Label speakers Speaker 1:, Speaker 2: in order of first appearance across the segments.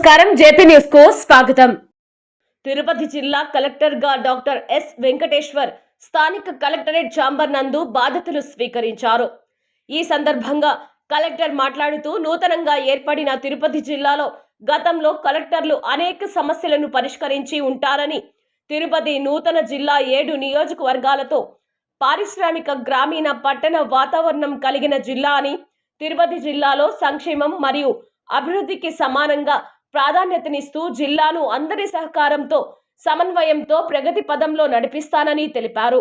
Speaker 1: నమస్కారం జేపీ న్యూస్కు స్వాగతం. తిరుపతి జిల్లా కలెక్టర్గా డాక్టర్ ఎస్ వెంకటేశ్వర్ స్థానిక కలెక్టరేట్ చాంబర్ నందు బాధ్యతలు స్వీకరించారు. ఈ సందర్భంగా కలెక్టర్ మాట్లాడుతూ నూతనంగా ఏర్పడిన తిరుపతి జిల్లాలో గతంలో కలెక్టర్లు అనేక సమస్యలను పరిష్కరించి ఉంటారని తిరుపతి నూతన జిల్లా ఏడు నియోజకవర్గాలతో పారిశ్రామిక గ్రామీణ పట్టణ వాతావరణం కలిగిన జిల్లా అని తిరుపతి జిల్లాలో సంక్షేమం మరియు అభివృద్ధికి సమానంగా ప్రాధాన్యతనిస్తూ జిల్లాను అందరి సహకారంతో సమన్వయంతో ప్రగతి పదంలో నడిపిస్తానని తెలిపారు.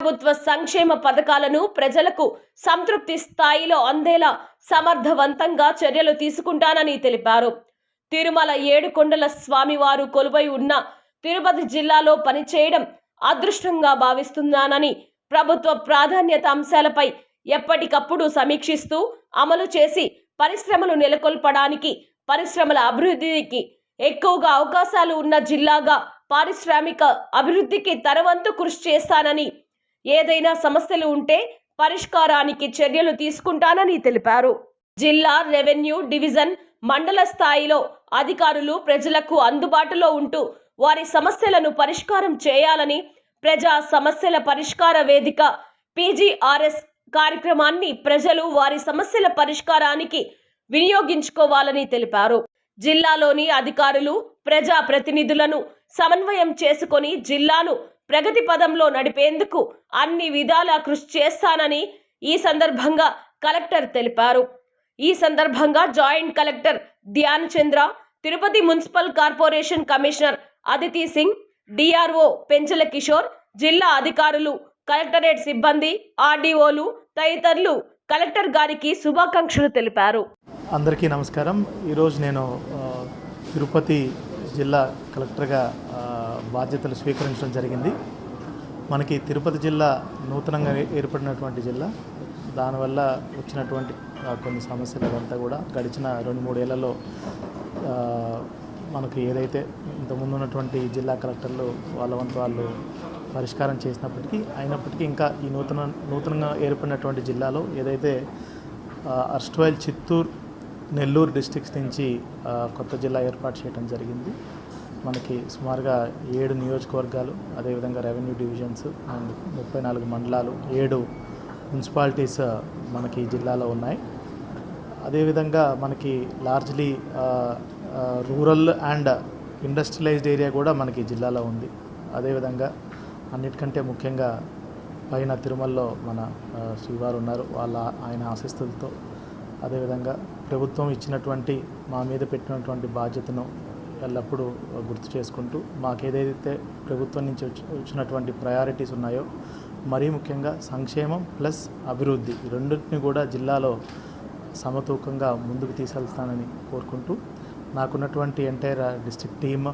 Speaker 1: ప్రభుత్వ సంక్షేమ పథకాలను ప్రజలకు సంతృప్తి స్థాయిలో అందేలా సమర్థవంతంగా చర్యలు తీసుకుంటానని తెలిపారు. తిరుమల ఏడుకొండల స్వామివారు కొలువై ఉన్న తిరుపతి జిల్లాలో పనిచేయడం అదృష్టంగా భావిస్తున్నానని ప్రభుత్వ ప్రాధాన్యత అంశాలపై ఎప్పటికప్పుడు సమీక్షిస్తూ అమలు చేసి పరిశ్రమలు నెలకొల్పడానికి పరిశ్రమల అభివృద్ధికి ఎక్కువగా అవకాశాలు ఉన్న జిల్లాగా పారిశ్రామిక అభివృద్ధికి తరవంతు కృషి చేస్తానని ఏదైనా సమస్యలు ఉంటే పరిష్కారానికి చర్యలు తీసుకుంటానని తెలిపారు. జిల్లా రెవెన్యూ డివిజన్ మండల స్థాయిలో అధికారులు ప్రజలకు అందుబాటులో ఉంటూ వారి సమస్యలను పరిష్కారం చేయాలని ప్రజా సమస్యల పరిష్కార వేదిక పీజీఆర్ఎస్ కార్యక్రమాన్ని ప్రజలు వారి సమస్యల పరిష్కారానికి వినియోగించుకోవాలని తెలిపారు. జిల్లాలోని అధికారులు ప్రజా ప్రతినిధులను సమన్వయం చేసుకొని జిల్లాను ప్రగతి పదంలో నడిపేందుకు అన్ని విధాలా కృషి చేస్తానని ఈ సందర్భంగా కలెక్టర్ తెలిపారు. ఈ సందర్భంగా joint collector Dhyan Chandra Tirupati municipal corporation commissioner Aditi Singh DRO Penchala Kishore జిల్లా అధికారులు కలెక్టరేట్ సిబ్బంది ఆర్డీఓలు తదితరులు కలెక్టర్ గారికి శుభాకాంక్షలు తెలిపారు.
Speaker 2: అందరికీ నమస్కారం. ఈరోజు నేను తిరుపతి జిల్లా కలెక్టర్గా బాధ్యతలు స్వీకరించడం జరిగింది. మనకి తిరుపతి జిల్లా నూతనంగా ఏర్పడినటువంటి జిల్లా. దానివల్ల వచ్చినటువంటి కొన్ని సమస్యలు అదంతా కూడా గడిచిన రెండు మూడేళ్ళలో మనకి ఏదైతే ఇంతకుముందు ఉన్నటువంటి జిల్లా కలెక్టర్లు వాళ్ళ వంతు వాళ్ళు పరిష్కారం చేసినప్పటికీ అయినప్పటికీ ఇంకా ఈ నూతన నూతనంగా ఏర్పడినటువంటి జిల్లాలో ఏదైతే అర్స్ట్వైల్ చిత్తూరు నెల్లూరు డిస్టిక్స్ నుంచి కొత్త జిల్లా ఏర్పాటు చేయడం జరిగింది. మనకి సుమారుగా ఏడు నియోజకవర్గాలు అదేవిధంగా రెవెన్యూ డివిజన్స్ అండ్ ముప్పై నాలుగు మండలాలు ఏడు మున్సిపాలిటీస్ మనకి ఈ జిల్లాలో ఉన్నాయి. అదేవిధంగా మనకి largely rural and industrialised area కూడా మనకి జిల్లాలో ఉంది. అదేవిధంగా అన్నిటికంటే ముఖ్యంగా పైన తిరుమలలో మన శ్రీవారు ఉన్నారు. వాళ్ళ ఆయన ఆశిస్తులతో అదేవిధంగా ప్రభుత్వం ఇచ్చినటువంటి మా మీద పెట్టినటువంటి బాధ్యతను ఎల్లప్పుడూ గుర్తు చేసుకుంటూ మాకు ఏదైతే ప్రభుత్వం నుంచి వచ్చి వచ్చినటువంటి ప్రయారిటీస్ ఉన్నాయో మరీ ముఖ్యంగా సంక్షేమం ప్లస్ అభివృద్ధి రెండింటిని కూడా జిల్లాలో సమతూకంగా ముందుకు తీసుకెళ్తానని కోరుకుంటూ నాకున్నటువంటి ఎంటైర్ డిస్ట్రిక్ట్ టీమ్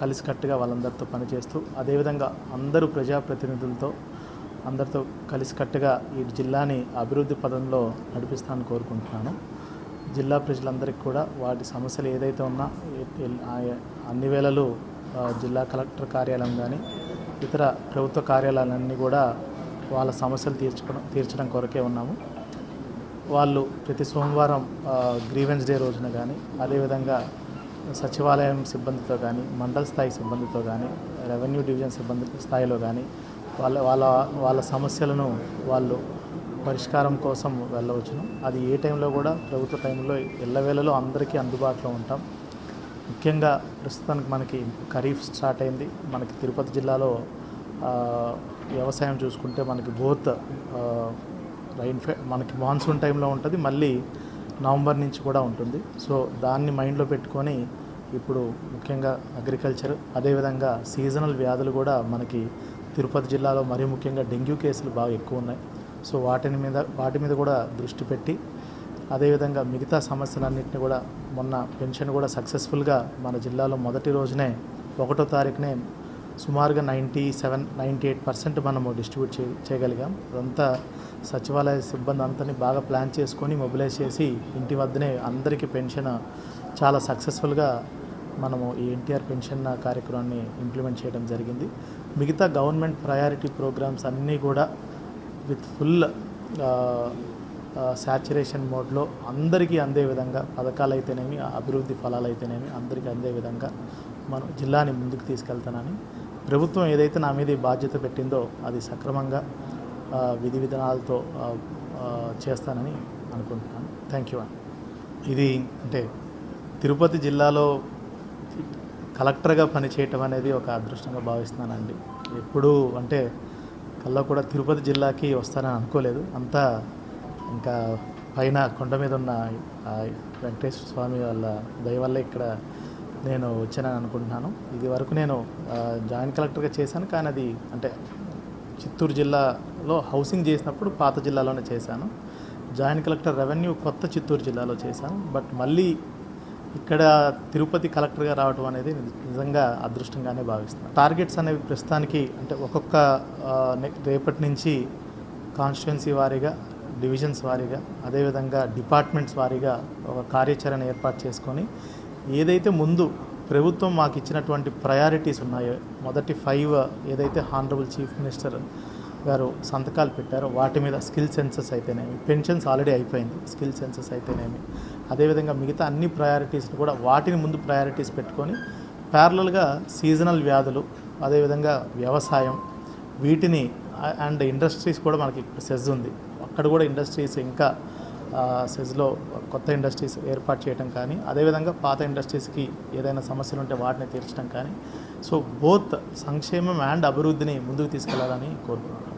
Speaker 2: కలిసికట్టుగా వాళ్ళందరితో పనిచేస్తూ అదేవిధంగా అందరూ ప్రజాప్రతినిధులతో అందరితో కలిసికట్టుగా ఈ జిల్లాని అభివృద్ధి పదంలో నడిపిస్తానని కోరుకుంటున్నాను. జిల్లా ప్రజలందరికీ కూడా వాటి సమస్యలు ఏదైతే ఉన్నా అన్ని వేళలు జిల్లా కలెక్టర్ కార్యాలయం కానీ ఇతర ప్రభుత్వ కార్యాలయాలన్నీ కూడా వాళ్ళ సమస్యలు తీర్చుకోవడం తీర్చడం కొరకే ఉన్నాము. వాళ్ళు ప్రతి సోమవారం గ్రీవెన్స్ డే రోజున కానీ అదేవిధంగా సచివాలయం సిబ్బందితో కానీ మండల స్థాయి సిబ్బందితో కానీ రెవెన్యూ డివిజన్ సిబ్బంది స్థాయిలో కానీ వాళ్ళ వాళ్ళ వాళ్ళ సమస్యలను వాళ్ళు పరిష్కారం కోసం వెళ్ళవచ్చును. అది ఏ టైంలో కూడా ప్రభుత్వ టైంలో ఎల్లవేళలో అందరికీ అందుబాటులో ఉంటాం. ముఖ్యంగా ప్రస్తుతానికి మనకి ఖరీఫ్ స్టార్ట్ అయింది. మనకి తిరుపతి జిల్లాలో వ్యవసాయం చూసుకుంటే మనకి బోత్ రైన్ మనకి మాన్సూన్ టైంలో ఉంటుంది. మళ్ళీ నవంబర్ నుంచి కూడా ఉంటుంది. సో దాన్ని మైండ్లో పెట్టుకొని ఇప్పుడు ముఖ్యంగా అగ్రికల్చర్ అదేవిధంగా సీజనల్ వ్యాధులు కూడా మనకి తిరుపతి జిల్లాలో మరీ ముఖ్యంగా డెంగ్యూ కేసులు బాగా ఎక్కువ ఉన్నాయి. సో వాటిని మీద వాటి మీద కూడా దృష్టి పెట్టి అదేవిధంగా మిగతా సమస్యలన్నింటినీ కూడా మొన్న పెన్షన్ కూడా సక్సెస్ఫుల్గా మన జిల్లాలో మొదటి రోజునే ఒకటో తారీఖునే సుమారుగా ninety seven ninety eight percent మనము డిస్ట్రిబ్యూట్ చే చేయగలిగాం. అదంతా సచివాలయ సిబ్బంది అంతని బాగా ప్లాన్ చేసుకొని మొబిలైజ్ చేసి ఇంటి వద్దనే అందరికీ పెన్షన్ చాలా సక్సెస్ఫుల్గా మనము ఈ ఎన్టీఆర్ పెన్షన్ కార్యక్రమాన్ని ఇంప్లిమెంట్ చేయడం జరిగింది. మిగతా గవర్నమెంట్ ప్రయారిటీ ప్రోగ్రామ్స్ అన్నీ కూడా విత్ ఫుల్ శాచురేషన్ మోడ్లో అందరికీ అందే విధంగా పథకాలు అయితేనేమి అభివృద్ధి ఫలాలు అయితేనేమి అందరికీ అందే విధంగా మనం జిల్లాని ముందుకు తీసుకెళ్తానని ప్రభుత్వం ఏదైతే నా మీద బాధ్యత పెట్టిందో అది సక్రమంగా విధి విధానాలతో చేస్తానని అనుకుంటున్నాను. థ్యాంక్ యూ అండి ఇది అంటే తిరుపతి జిల్లాలో కలెక్టర్గా పనిచేయటం అనేది ఒక అదృష్టంగా భావిస్తున్నానండి. ఎప్పుడూ అంటే కల్లా కూడా తిరుపతి జిల్లాకి వస్తానని అనుకోలేదు. అంతా ఇంకా పైన కొండ మీద ఉన్న వెంకటేశ్వర స్వామి వాళ్ళ దయ వల్ల ఇక్కడ నేను వచ్చానని అనుకుంటున్నాను. ఇది వరకు నేను జాయింట్ కలెక్టర్గా చేశాను. కానీ అది అంటే చిత్తూరు జిల్లాలో హౌసింగ్ చేసినప్పుడు పాత జిల్లాలోనే చేశాను. జాయింట్ కలెక్టర్ రెవెన్యూ కొత్త చిత్తూరు జిల్లాలో చేశాను. బట్ మళ్ళీ ఇక్కడ తిరుపతి కలెక్టర్గా రావడం అనేది నిజంగా అదృష్టంగానే భావిస్తున్నాను టార్గెట్స్ అనేవి ప్రస్తుతానికి అంటే ఒక్కొక్క రేపటి నుంచి కాన్స్టిట్యున్సీ వారీగా డివిజన్స్ వారీగా అదేవిధంగా డిపార్ట్మెంట్స్ వారీగా ఒక కార్యాచరణ ఏర్పాటు చేసుకొని ఏదైతే ముందు ప్రభుత్వం మాకు ఇచ్చినటువంటి ప్రయారిటీస్ ఉన్నాయో మొదటి ఫైవ్ ఏదైతే హానరబుల్ చీఫ్ మినిస్టర్ గారు సంతకాలు పెట్టారో. వాటి మీద స్కిల్ సెన్సెస్ అయితేనేమి పెన్షన్స్ ఆల్రెడీ అయిపోయింది. స్కిల్ సెన్సెస్ అయితేనేమి. అదేవిధంగా మిగతా అన్ని ప్రయారిటీస్ని కూడా వాటిని ముందు ప్రయారిటీస్ పెట్టుకొని ప్యారలల్గా సీజనల్ వ్యాధులు అదేవిధంగా వ్యవసాయం వీటిని అండ్ ఇండస్ట్రీస్ కూడా మనకి సెజ్ ఉంది. అక్కడ కూడా ఇండస్ట్రీస్ ఇంకా సెజ్లో కొత్త ఇండస్ట్రీస్ ఏర్పాటు చేయడం కానీ అదేవిధంగా పాత ఇండస్ట్రీస్కి ఏదైనా సమస్యలు ఉంటే వాటిని తీర్చడం కానీ సో బోత్ సంక్షేమం అండ్ అభివృద్ధిని ముందుకు తీసుకెళ్ళాలని కోరుకుంటున్నాను.